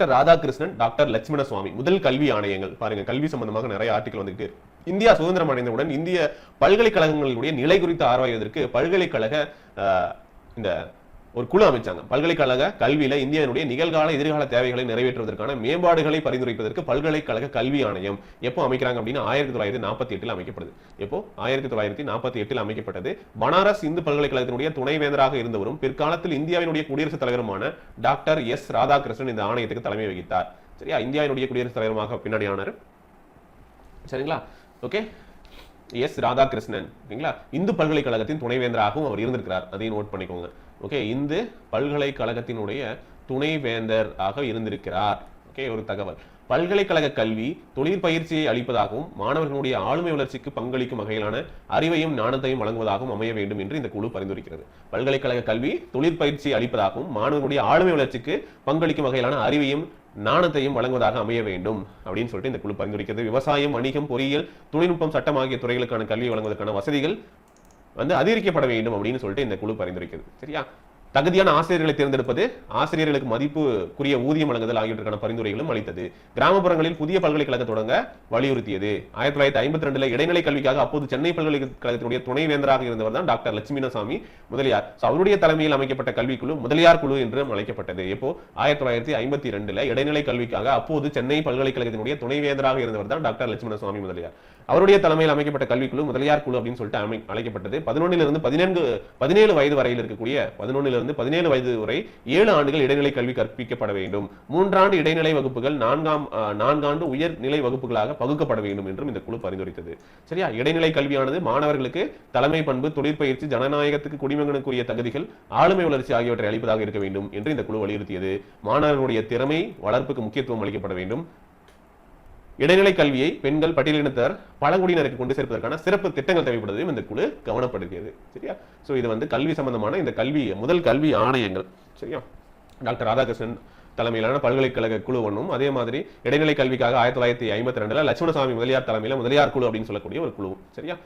Doctor Radhakrishnan doctor Lakshmana சுவாமி முதல் கல்வி ஆணையங்கள். பாருங்க கல்வி சம்பந்தமாக நிறைய ஆர்டிகல் வந்துகிட்டே இருக்கு. இந்தியா சுதந்திரம் அடைந்தவுடன் இந்திய பல்கலைக்கழகங்களுடைய நிலை குறித்து ஆராய்வதற்கு பல்கலைக்கழக இந்த ஒரு குழு அமைச்சாங்க. பல்கலைக்கழக கல்வியில இந்தியாவினுடைய நிகழ்கால எதிர்கால தேவைகளை நிறைவேற்றுவதற்கான மேம்பாடுகளை பரிந்துரைப்பதற்கு பல்கலைக்கழக கல்வி ஆணையம் எப்போ அமைக்கிறாங்க அப்படின்னா ஆயிரத்தி தொள்ளாயிரத்தி நாற்பத்தி எட்டில் அமைக்கப்படுது எப்போ? ஆயிரத்தி தொள்ளாயிரத்தி நாற்பத்தி எட்டில் அமைக்கப்பட்டது. பனாரஸ் இந்து பல்கலைக்கழகத்தினுடைய துணைவேந்தராக இருந்தவரும் பிற்காலத்தில் இந்தியாவினுடைய குடியரசுத் தலைவருமான டாக்டர் எஸ். ராதாகிருஷ்ணன் இந்த ஆணையத்துக்கு தலைமை வகித்தார். சரியா? இந்தியாவினுடைய குடியரசுத் தலைவருமாக பின்னாடி ஆனார். சரிங்களா? ஓகே? எஸ் ராதாகிருஷ்ணன் ஓகேங்களா இந்து பல்கலைக்கழகத்தின் துணைவேந்தராகவும் அவர் இருந்திருக்கிறார். அதையும் நோட் பண்ணிக்கோங்க. ஓகே இந்து பல்கலைக்கழகத்தினுடைய துணைவேந்தர் ஆக இருந்திருக்கிறார். ஓகே ஒரு தகவல். பல்கலைக்கழக கல்வி தொழில் பயிற்சியை அளிப்பதாகவும் மாணவர்களுடைய ஆளுமை வளர்ச்சிக்கு பங்களிக்கும் வகையிலான அறிவையும் ஞானத்தையும் வழங்குவதாகவும் அமைய வேண்டும் என்று இந்த குழு பரிந்துரைக்கிறது. பல்கலைக்கழக கல்வி தொழிற்பயிற்சி அளிப்பதாகவும் மாணவர்களுடைய ஆளுமை வளர்ச்சிக்கு பங்களிக்கும் வகையிலான அறிவையும் நாணத்தையும் வழங்குவதாக அமைய வேண்டும் அப்படின்னு சொல்லிட்டு இந்த குழு பரிந்துரைக்கிறது. விவசாயம் வணிகம் பொறியியல் தொழில்நுட்பம் சட்டம் ஆகிய துறைகளுக்கான கல்வி வழங்குவதற்கான வசதிகள் வந்து அதிகரிக்கப்பட வேண்டும் அப்படின்னு சொல்லிட்டு இந்த குழு பரிந்துரைக்கிறது. சரியா? தகுதியான ஆசிரியர்களை தேர்ந்தெடுப்பது ஆசிரியர்களுக்கு மதிப்புக்குரிய ஊதியம் வழங்குதல் ஆகியவற்றுக்கான பரிந்துரைகளும் அளித்தது. கிராமப்புறங்களில் புதிய பல்கலைக்கழகம் தொடங்க வலியுறுத்தியது. ஆயிரத்தி தொள்ளாயிரத்தி ஐம்பத்தி ரெண்டுல இடைநிலை கல்விக்காக அப்போது சென்னை பல்கலைக்கழகத்தினுடைய துணைவேந்தராக இருந்தவர் தான் டாக்டர் லட்சுமினசாமி முதலியார். அவருடைய தலைமையில் அமைக்கப்பட்ட கல்விக்குழு முதலியார் குழு என்றும் அழைக்கப்பட்டது. இப்போ ஆயிரத்தி தொள்ளாயிரத்தி ஐம்பத்தி ரெண்டுல இடைநிலை கல்விக்காக அப்போது சென்னை பல்கலைக்கழகத்தினுடைய துணைவேந்தராக இருந்தவர் தான் டாக்டர் லட்சுமணசுவாமி முதலியார். அவருடைய தலைமையில் அமைக்கப்பட்ட கல்விக்குழு முதலியார் குழு அப்படின்னு சொல்லிட்டு அமை- அழைக்கப்பட்டது. பதினொன்னிலிருந்து பதினான்கு பதினேழு வயது வரையில் இருக்கக்கூடிய பதினொன்னிலிருந்து பதினேழு வயது வரை ஏழு ஆண்டுகள் இடைநிலை கல்வி கற்பிக்கப்பட வேண்டும். மூன்றாண்டு இடைநிலை வகுப்புகள் நான்காம் நான்காண்டு உயர்நிலை வகுப்புகளாக பகுக்கப்பட வேண்டும் என்றும் இந்த குழு பரிந்துரைத்தது. சரியா? இடைநிலை கல்வியானது மாணவர்களுக்கு தலைமை பண்பு தொழிற்பயிற்சி ஜனநாயகத்துக்கு குடிமகனுக்குரிய தகுதிகள் ஆளுமை வளர்ச்சி ஆகியவற்றை அளிப்பதாக இருக்க வேண்டும் என்று இந்த குழு வலியுறுத்தியது. மாணவர்களுடைய திறமை வளர்ப்புக்கு முக்கியத்துவம் அளிக்கப்பட வேண்டும். இடைநிலை கல்வியை பெண்கள் பட்டியலினத்தார் பழங்குடியினருக்கு கொண்டு சேர்ப்பதற்கான சிறப்பு திட்டங்கள் தேவைப்படுவதையும் இந்த குழு கவனப்படுத்தியது. சரியா? சோ இது வந்து கல்வி சம்பந்தமான இந்த கல்வி முதல் கல்வி ஆணையங்கள். சரியா? டாக்டர் ராதாகிருஷ்ணன் தலைமையிலான பல்கலைக்கழக குழு ஒன்றும் அதே மாதிரி இடைநிலை கல்விக்காக ஆயிரத்தி தொள்ளாயிரத்தி ஐம்பத்தி ரெண்டுல லட்சுமணசாமி முதலியார் தலைமையில முதலியார் குழு அப்படின்னு சொல்லக்கூடிய ஒரு குழு சரியா?